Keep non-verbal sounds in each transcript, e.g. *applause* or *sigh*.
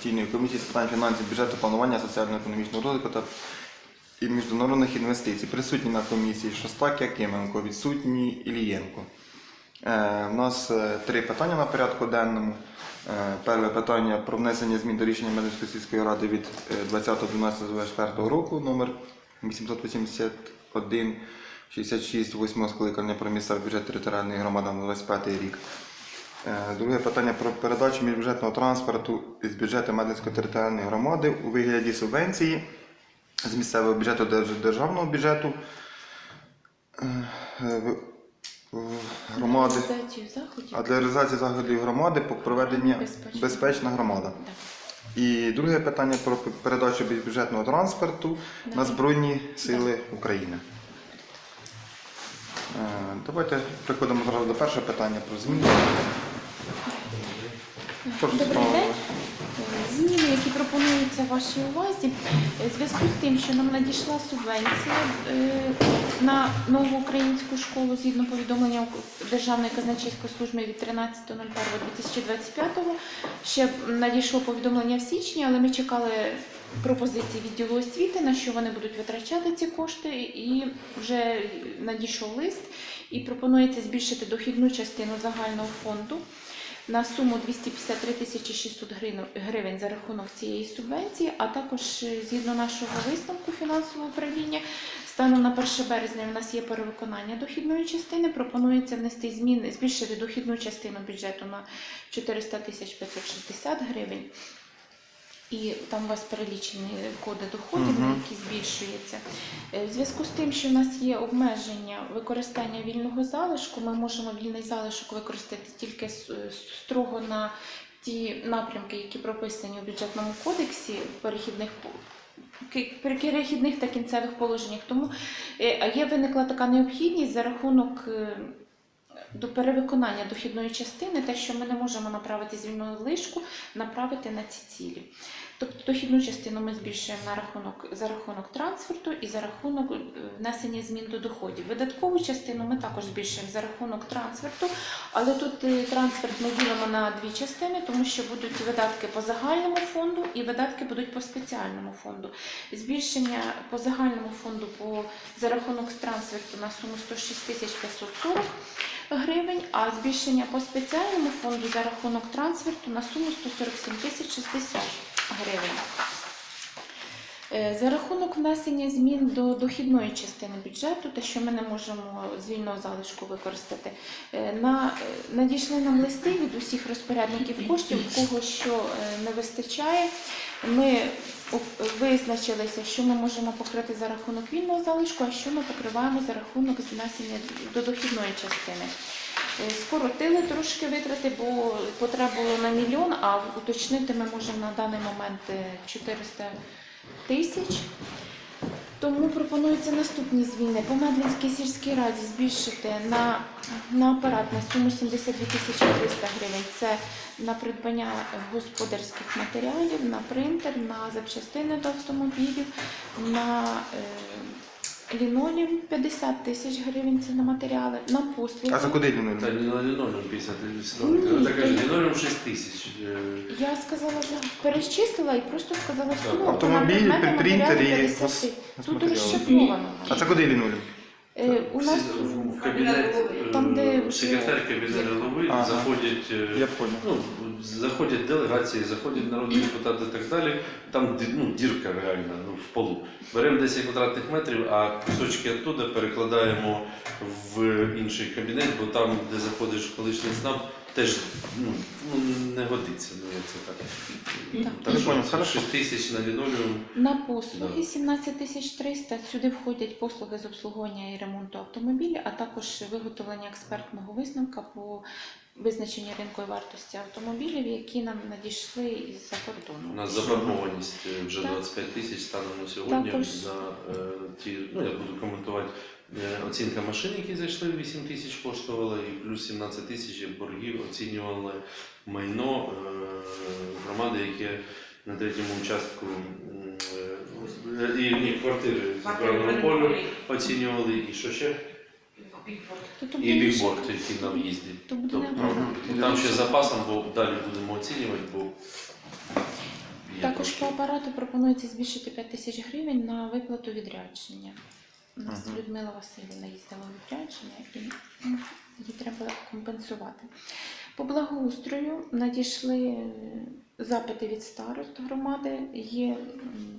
постійної комісії з питань фінансів, бюджету, планування, соціально-економічного розвитку та і міжнародних інвестицій. Присутні на комісії Шостак Якименко, відсутній Ілієнко. Е, У нас е, три питання на порядку денному. Е, Перше питання про внесення змін до рішення Медицької сільської ради від е, 20.12.24 року номер 881 66 8 скликання про місцевий бюджет територіальної громади на 25 рік. Е, Друге питання про передачу міжбюджетного транспорту з бюджету Медицької територіальної громади у вигляді субвенції з місцевого бюджету до державного бюджету е, громади. А для реалізації заходів громади по проведення Безпечна. безпечна громада. Да. І друге питання про передачу бюджетного транспорту на Збройні Сили України. Е, Давайте приходимо зразу до першого питання про зміни. Добрий день. Зміни, які пропонуються вашій увазі, в зв'язку з тим, що нам надійшла субвенція е, на нову українську школу згідно повідомлення Державної казначейської служби від 13.01.2025. Ще надійшло повідомлення в січні, але ми чекали пропозиції відділу освіти, на що вони будуть витрачати ці кошти, і вже надійшов лист, і пропонується збільшити дохідну частину загального фонду на суму 253 тисячі 600 гривень- за рахунок цієї субвенції, а також е, згідно нашого висновку фінансового управління, станом на 1 березня у нас є перевиконання дохідної частини. Пропонується внести зміни, збільшити дохідну частину бюджету на 400 тисяч 560 гривень. І там у вас перелічені коди доходів, на які збільшується. Е, В зв'язку з тим, що в нас є обмеження використання вільного залишку, ми можемо вільний залишок використати тільки е, строго на ті напрямки, які прописані у бюджетному кодексі перехідних ки- перехідних та кінцевих положеннях. Тому е, є виникла така необхідність за рахунок. До перевиконання дохідної частини, те, що ми не можемо направити з вільного лишку, направити на ці цілі. Тобто дохідну частину ми збільшуємо на рахунок за рахунок трансферту і за рахунок е, внесення змін до доходів. Видаткову частину ми також збільшуємо за рахунок трансферту, але тут е, трансферт ми ділимо на дві частини, тому що будуть видатки по загальному фонду і видатки будуть по спеціальному фонду. Збільшення по загальному фонду по за рахунок трансферту на суму 106 540 гривень, а збільшення по спеціальному фонду за рахунок трансферту на суму 147 тисяч 60 гривень. Е, За рахунок внесення змін до дохідної частини бюджету, те, що ми не можемо з вільного залишку використати, е, на, е, надійшли нам листи від усіх розпорядників коштів, кого що не вистачає. Ми визначилися, що ми можемо покрити за рахунок вільного залишку, а що ми покриваємо за рахунок внесення до дохідної частини. Скоротили трошки витрати, бо потреб було на мільйон, а уточнити ми можемо на даний момент е, 400 тисяч. Тому пропонується наступні зміни. По Медлінській сільській раді збільшити на, на апарат на суму 72 тисячі 300 гривень. Це на придбання господарських матеріалів, на принтер, на запчастини до автомобілів, на е, лінолеум 50 тисяч гривень це на матеріали, на послуги. А за куди лінолім? Та не на лінолеум 50 Ні, тисяч. Так каже, та- лінолеум 6 тисяч. Е, Я сказала, за- перечислила і просто сказала Так. суму. Автомобіль, на принтери і 50. Тут розшифровано. А це куди Ліну? Е, У нас в кабінет, е, Там, де- секретар кабінету голови Ага. заходять. е, Я понял. Ну, заходять делегації, заходять народні депутати і так далі. Там ді- ну, дірка реальна ну, в полу. Беремо 10 квадратних метрів, а кусочки оттуда перекладаємо в інший кабінет, бо там, де заходиш в колишній СНАП, теж ну, ну, не годиться. Ну, як це так. Так. Так що понял, 6 тисяч на лінолеум. на послуги Да. 17 тисяч 300. Сюди входять послуги з обслуговування і ремонту автомобілів, а також виготовлення експертного висновка по визначенню ринкової вартості автомобілів, які нам надійшли із-за кордону. У нас заборгованість вже Так. 25 тисяч станом на сьогодні Також. на е, ті, ну я буду коментувати. Е, Оцінка машин, які зайшли, 8 тисяч коштувала, і плюс 17 тисяч боргів оцінювали майно е, громади, яке на третьому участку е, і ні, квартири з правильного полю оцінювали, і що ще? То то І буде бігборд, який на в'їзді. Тобто, Там ще запасом, бо далі будемо оцінювати, бо Також по апарату пропонується збільшити 5 тисяч гривень на виплату відрядження. У нас Мгм. Людмила Васильівна їздила в відрядження і їй треба компенсувати. По благоустрою надійшли е, запити від старост громади, є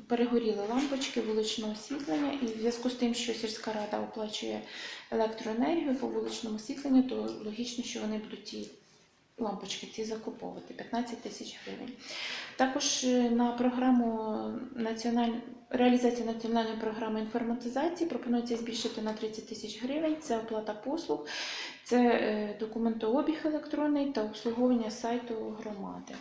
перегоріли лампочки вуличного освітлення, і в зв'язку з тим, що сільська рада оплачує електроенергію по вуличному освітленню, то логічно, що вони будуть ті лампочки ці закуповувати 15 тисяч гривень. Також е, на програму національ... реалізації національної програми інформатизації пропонується збільшити на 30 тисяч гривень. Це оплата послуг, це е, документообіг електронний та обслуговування сайту громади.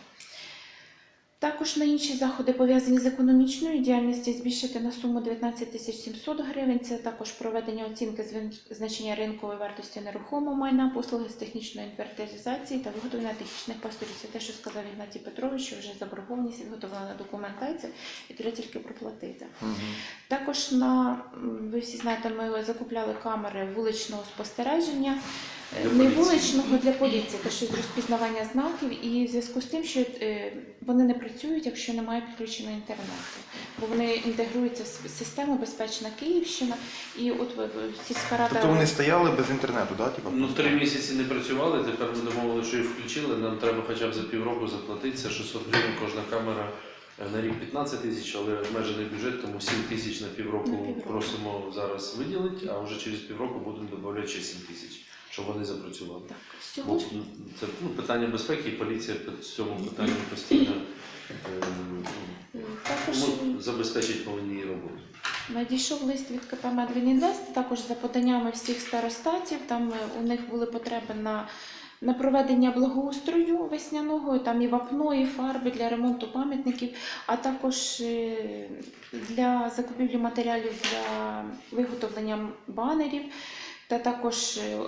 Також на інші заходи пов'язані з економічною діяльністю збільшити на суму 19 тисяч 700 гривень. Це також проведення оцінки значення ринкової вартості нерухомого майна, послуги з технічної інвентаризації та виготовлення технічних пасторів. Це те, що сказав Ігнатій Петрович, що вже заборгованість відготовлена документація і треба тільки проплатити. Мгм. Також на ви всі знаєте, ми закупляли камери вуличного спостереження. Е, Для Не вуличного для поліції, те що з розпізнавання знаків, і в зв'язку з тим, що е, вони не працюють, якщо немає підключеного інтернету, бо вони інтегруються в систему Безпечна Київщина, і от ви- сільська рада Тобто вони стояли без інтернету, да? Типа? Ну, три місяці не працювали, тепер ми домовили, що їх включили. Нам треба хоча б за півроку заплатити. Це 600 гривень кожна камера. Е, На рік 15 тисяч, але обмежений бюджет, тому 7 тисяч на півроку, На півроку. просимо зараз виділити, а вже через півроку будемо додавати ще 7 тисяч, щоб вони запрацювали. так всього це ну, питання безпеки, і поліція по цьому питанню постійно е, е, також ну, забезпечить повинні її роботу. Надійшов лист від КП Медвінінвест, також за поданнями всіх старостатів. Там е, у них були потреби на, на проведення благоустрою весняного, там і вапно, і фарби для ремонту пам'ятників, а також е, для закупівлі матеріалів для виготовлення банерів. Та також е,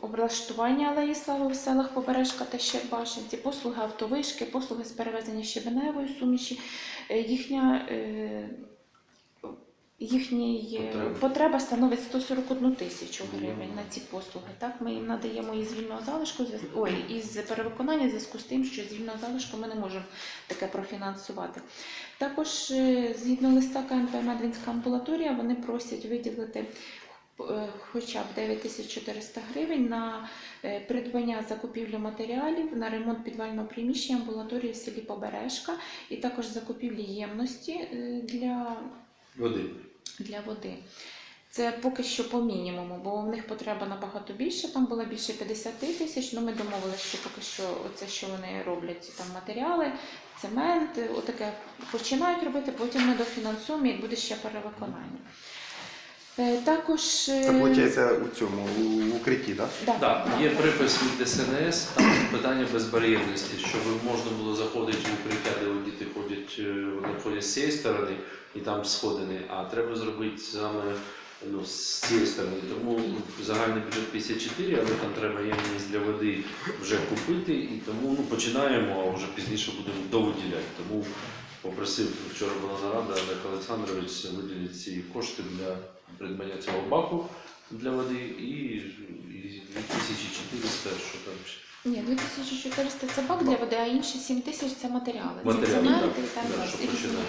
облаштування алеї слави в селах Побережка та Щербашинці, послуги автовишки, послуги з перевезення щебеневої суміші. Е, Їхня е, їхній Потреба. потреба становить 141 тисячу гривень на ці послуги. Так, ми їм надаємо із вільного залишку, ой, із перевиконання в зв'язку з тим, що з вільного залишку ми не можемо таке профінансувати. Також згідно листа КНП Медвінська амбулаторія, вони просять виділити хоча б 9400 гривень на е, придбання закупівлю матеріалів на ремонт підвального приміщення амбулаторії в селі Побережка і також закупівлі ємності е, для Води. для води. Це поки що по мінімуму, бо в них потреба набагато більше. Там було більше 50 тисяч. Ну ми домовилися, що поки що оце, що вони роблять, там матеріали, цемент, отаке починають робити, потім ми дофінансуємо і буде ще перевиконання. Е, Також е, Це виходить у цьому, у укритті, так? да, Так, да, є припис від ДСНС, там питання безбар'єрності, щоб можна було заходити в укриття, де діти ходять, е, вони ходять з цієї сторони і там сходини, а треба зробити саме ну, з цієї сторони. Тому загальний бюджет 54, але там треба ємність для води вже купити, і тому ну, починаємо, а вже пізніше будемо довиділяти. Тому попросив, вчора була нарада, Олег Олександрович виділити ці кошти для придбання цього баку для води і, і 2400, що там ще. Ні, 2400 це бак для води, а інші 7 тисяч це матеріали. Матеріали, цемент і там да, різні- там.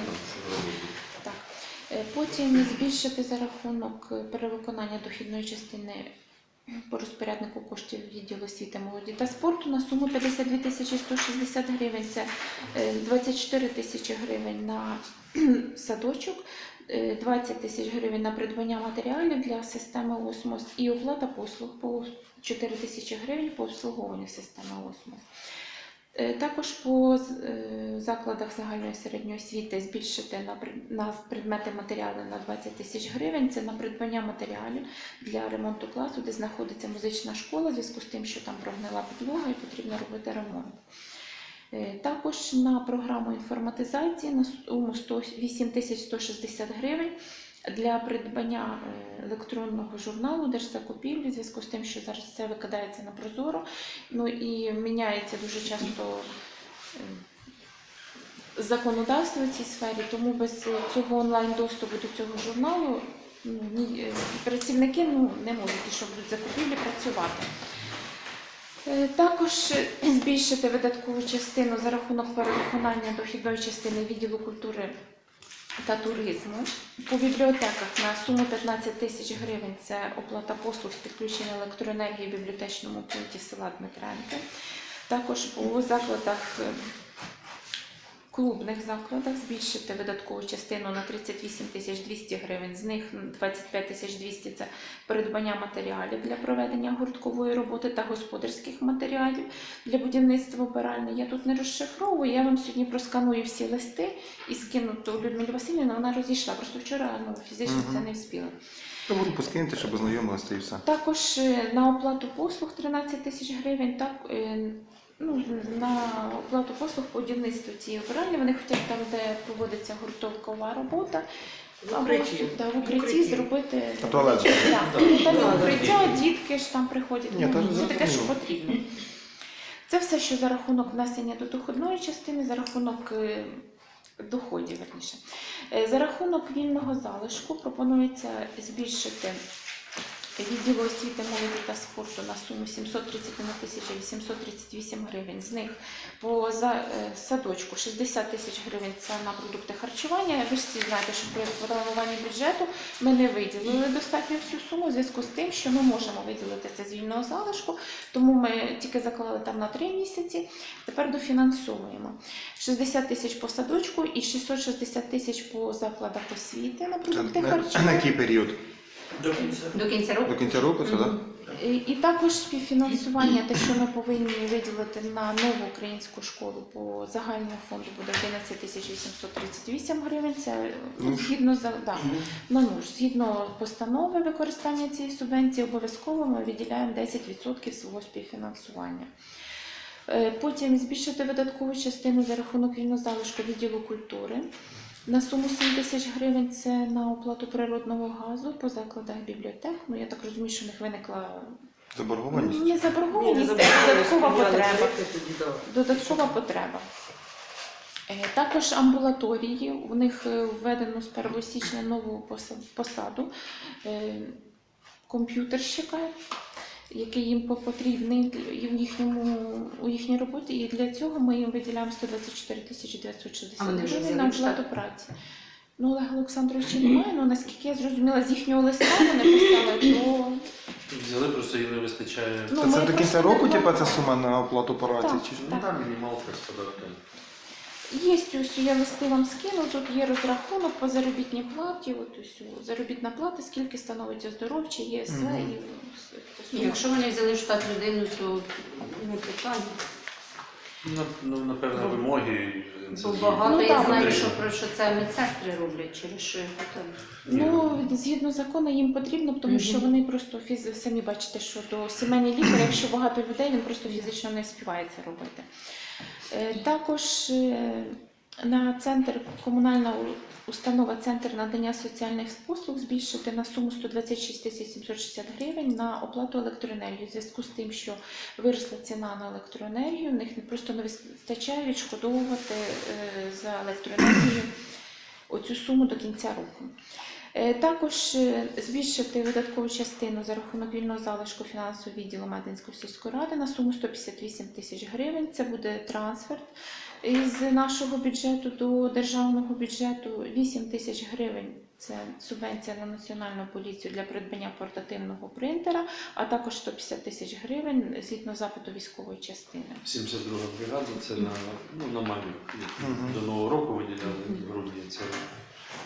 Так. Е, Потім збільшити за рахунок перевиконання дохідної частини по розпоряднику коштів відділу освіти, молоді та спорту на суму 52 тисячі 160 гривень. Це е, 24 тисячі гривень на *clears throat* садочок, е, 20 тисяч гривень на придбання матеріалів для системи осмос і оплата послуг по 4 тисячі гривень по обслуговуванню системи осмос. Е, Також по е, закладах загальної середньої освіти збільшити на, предмети матеріали на 20 тисяч гривень. Це на придбання матеріалів для ремонту класу, де знаходиться музична школа, в зв'язку з тим, що там прогнила підлога і потрібно робити ремонт. Е, Також на програму інформатизації на суму 108 тисяч 160 гривень для придбання е, електронного журналу держзакупівлі, в зв'язку з тим, що зараз це викидається на прозоро. Ну і міняється дуже часто е, законодавство в цій сфері, тому без цього онлайн-доступу до цього журналу ну, ні, е, працівники ну, не можуть, ті, що будуть закупівлі, працювати. Також збільшити видаткову частину за рахунок перевиконання дохідної частини відділу культури та туризму. По бібліотеках на суму 15 тисяч гривень це оплата послуг з підключення електроенергії в бібліотечному пункті села Дмитренки. Також у закладах, клубних закладах збільшити видаткову частину на 38 тисяч 200 гривень. З них 25 тисяч 200 – це придбання матеріалів для проведення гурткової роботи та господарських матеріалів для будівництва вбиральні. Я тут не розшифровую, я вам сьогодні просканую всі листи і скину то Людмилі Васильівні, вона розійшла. Просто вчора ну, фізично Мгм. це не вспіла. То групу скиньте, щоб ознайомилися і все. Також е, на оплату послуг 13 тисяч гривень, так, е, ну, на оплату послуг по будівництву цієї вбиральні. Вони хочуть там, де проводиться гуртовкова робота, В або укритті. да, в укритті зробити А туалет? Так, Да. там укриття, дітки ж там приходять. Ні, ну, та це таке, що зрозуміло. потрібно. Це все, що за рахунок внесення до доходної частини, за рахунок е, доходів, верніше. Е, За рахунок вільного залишку пропонується збільшити відділу освіти, молоді та спорту на суму 731 тисяча 838 гривень. З них по е, садочку 60 тисяч гривень це на продукти харчування. Ви ж всі знаєте, що при формуванні бюджету ми не виділили достатньо всю суму в зв'язку з тим, що ми можемо виділити це з вільного залишку, тому ми тільки заклали там на 3 місяці. Тепер дофінансовуємо 60 тисяч по садочку і 660 тисяч по закладах освіти на продукти харчування. на який період? До кінця. До кінця року? До кінця року це, так? Мгм. І і також співфінансування, те, що ми повинні виділити на нову українську школу по загальному фонду буде 11 тисяч 838 гривень. Це ну, Ну, згідно за да, на нуж. Згідно постанови використання цієї субвенції, обов'язково ми виділяємо 10% свого співфінансування. Е, Потім збільшити видаткову частину за рахунок вільного залишку відділу культури. На суму 7 тисяч гривень це на оплату природного газу по закладах бібліотек. Ну я так розумію, що в них виникла Заборгованість? не Ні, заборгованість, а додаткова потреба. Додаткова потреба. Е, Також амбулаторії. У них е, введено з 1 січня нову поса- посаду е, комп'ютерщика, який їм потрібний в їхньому у їхній роботі. І для цього ми їм виділяємо 124 тисячі 960 А гривень на оплату праці. Ну, Олега Олександровича немає, але наскільки я зрозуміла, з їхнього листа вони писали, то Взяли, просто їм не вистачає. Ну, Та це до кінця року, типа, ця сума на оплату праці? Так. Чи... ж? Ну там мінімалка з податком. Є ось я листи вам скину. Тут є розрахунок по заробітній платі. От ось заробітна плата, скільки становиться оздоровче, є Угу. І це сума. Якщо вони взяли в штат людину, то не питання. Ну, Ну, напевно, вимоги. Бо багато Ну, я так. знаю, що про що це медсестри роблять, через що їх потім. Ну згідно закону їм потрібно, тому що Мгм. вони просто фіз... самі бачите, що до сімейний лікар, якщо багато людей, він просто фізично не співає це робити. Е, Також е, на центр комунальна установа Центр надання соціальних послуг збільшити на суму 126 тисяч 760 гривень на оплату електроенергії. У зв'язку з тим, що виросла ціна на електроенергію, в них просто не вистачає відшкодовувати е, за електроенергію оцю суму до кінця року. Е, Також е, збільшити видаткову частину за рахунок вільного залишку фінансового відділу Мединської сільської ради на суму 158 тисяч гривень. Це буде трансфер із нашого бюджету до державного бюджету. 8 тисяч гривень це субвенція на національну поліцію для придбання портативного принтера, а також 150 тисяч гривень згідно запиту військової частини. 72 бригада, це на, ну, на мамі. Мгм. До Нового року виділяли грудні, це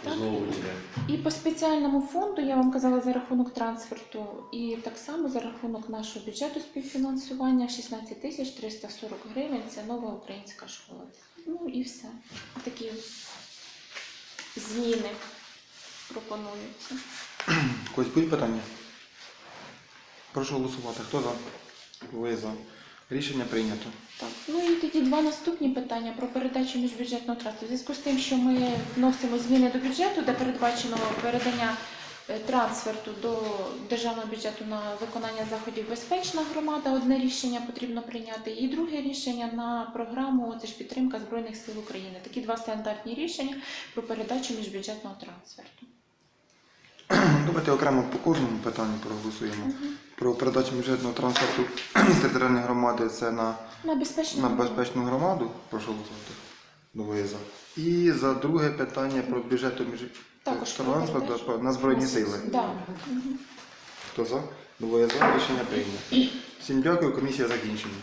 Так. знову виділяємо. І по спеціальному фонду я вам казала за рахунок трансферту, і так само за рахунок нашого бюджету співфінансування 16 тисяч 340 гривень. Це нова українська школа. Ну і все. Такі зміни пропонуються. Когось будуть питання? Прошу голосувати. Хто за? Ви за. Рішення прийнято. Так, ну і тоді два наступні питання про передачу міжбюджетного трасту. У зв'язку з тим, що ми вносимо зміни до бюджету, де передбачено передання е, трансферту до державного бюджету на виконання заходів безпечна громада. Одне рішення потрібно прийняти, і друге рішення на програму це ж підтримка збройних сил України. Такі два стандартні рішення про передачу міжбюджетного трансферту. Давайте окремо по кожному питанню проголосуємо. Мгм. Про передачу бюджетного транспорту *clears throat* з територіальної громади це на, На безпечну на громаду. безпечну громаду. Прошу голосувати. За. І за друге питання про бюджет транспорту на Збройні Сили. Да. Хто за? Двоє за, рішення прийнято. Всім дякую, комісія закінчена.